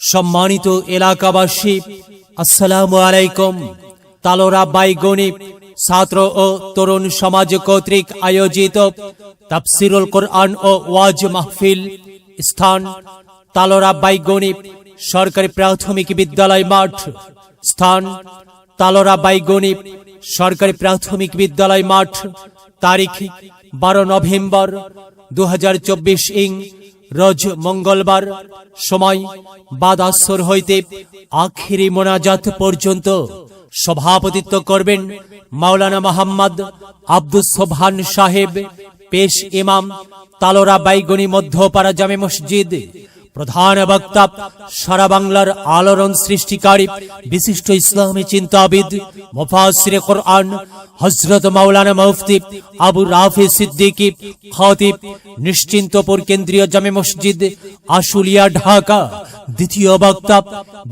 সম্মানিত এলাকাবাসী, আসসালামু আলাইকুম। তালোরা বাইগণি, ছাত্র ও তরুণ সমাজ কর্তৃক আয়োজিত তাফসিরুল কোরআন ও ওয়াজ মাহফিল স্থান তালোরা বাইগণি সরকারি প্রাথমিক বিদ্যালয় মাঠ স্থান তালোরা বাইগণি সরকারি প্রাথমিক বিদ্যালয় মাঠ, তারিখ বারো নভেম্বর দু হাজার চব্বিশ ইং রোজ মঙ্গলবার সময় বাদাসর হইতে আখিরি মোনাজাত পর্যন্ত সভাপতিত্ব করবেন মাওলানা মোহাম্মদ আব্দুস সোবহান সাহেব, পেশ ইমাম তালোরা বাইগনি মধ্যপাড়া জামে মসজিদ। প্রধান বক্তা, সারা বাংলার আলোড়ন সৃষ্টিকারী বিশিষ্ট ইসলামী চিন্তাবিদ মুফাসিরে কোরআন হজরত মাওলানা মুফতি আবু রাফি সিদ্দিকী, খতিব নিশ্চিন্তপুর কেন্দ্রীয় জামে মসজিদ, আশুলিয়া, ঢাকা। দ্বিতীয় বক্তা,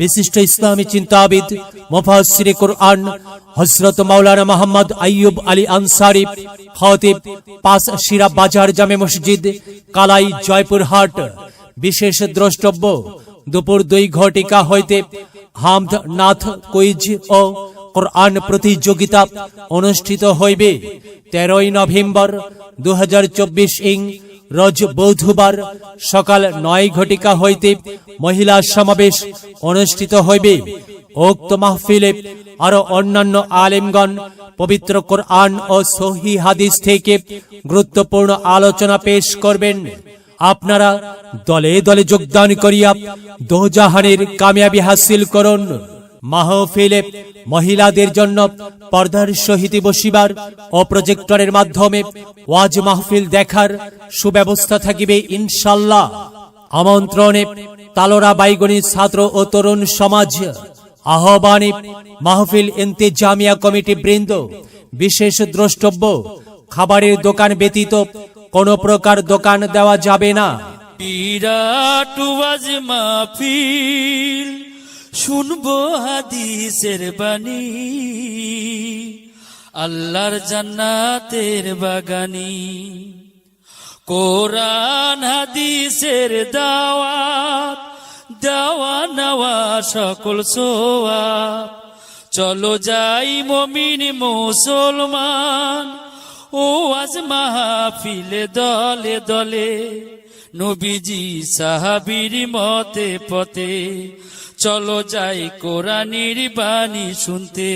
বিশিষ্ট ইসলামী চিন্তাবিদ মুফাসিরে কোরআন হজরত মাওলানা মোহাম্মদ আইয়ুব আলী আনসারি, খতিব পাঁচ শিরা বাজার জামে মসজিদ, কালাই জয়পুরহাট। বিশেষ দ্রষ্টব্য। দুপুর দুই ঘটিকা হইতে হামদ নাথ কুইজ ও কোরআন প্রতিযোগিতা অনুষ্ঠিত হইবে। তেরোই নভেম্বর দু হাজার চব্বিশ ইং রোজ বৌধবার সকাল নয় ঘটিকা হইতে মহিলা সমাবেশ অনুষ্ঠিত হইবে। উক্ত মাহফিলে আরও অন্যান্য আলেমগণ পবিত্র কোরআন ও সহি হাদিস থেকে গুরুত্বপূর্ণ আলোচনা পেশ করবেন। আপনারা দলে দলে যোগদান করিয়া দোজাহানের কামিয়াবি হাসিল করুন। মাহফিলে মহিলাদের জন্য পর্দার সহিত বসিবার ও প্রজেক্টরের মাধ্যমে ওয়াজ মাহফিল দেখার সুব্যবস্থা থাকিবে ইনশাল্লাহ আমন্ত্রণে তালোরা বাইগণী ছাত্র ও তরুণ সমাজ, আহ্বানে মাহফিল ইন্তেজামিয়া কমিটি বৃন্দ, বিশেষ দ্রষ্টব্য, খাবারের দোকান ব্যতীত কোনো প্রকার দোকান দেওয়া যাবে না। বিরাট ওয়াজ শুনব হাদিসের বাণী। আল্লাহর জান্নাতের বাগানি, কোরআন হাদিসের দাওয়াত, দেওয়া নেওয়া সকল সোয়াব। চলো যাই মমিন মুসলমান ও আজ মাহফিলে দলে দলে। নবীজি সাহাবির মতে পথে। চলো যাই কোরআনির বাণী শুনতে।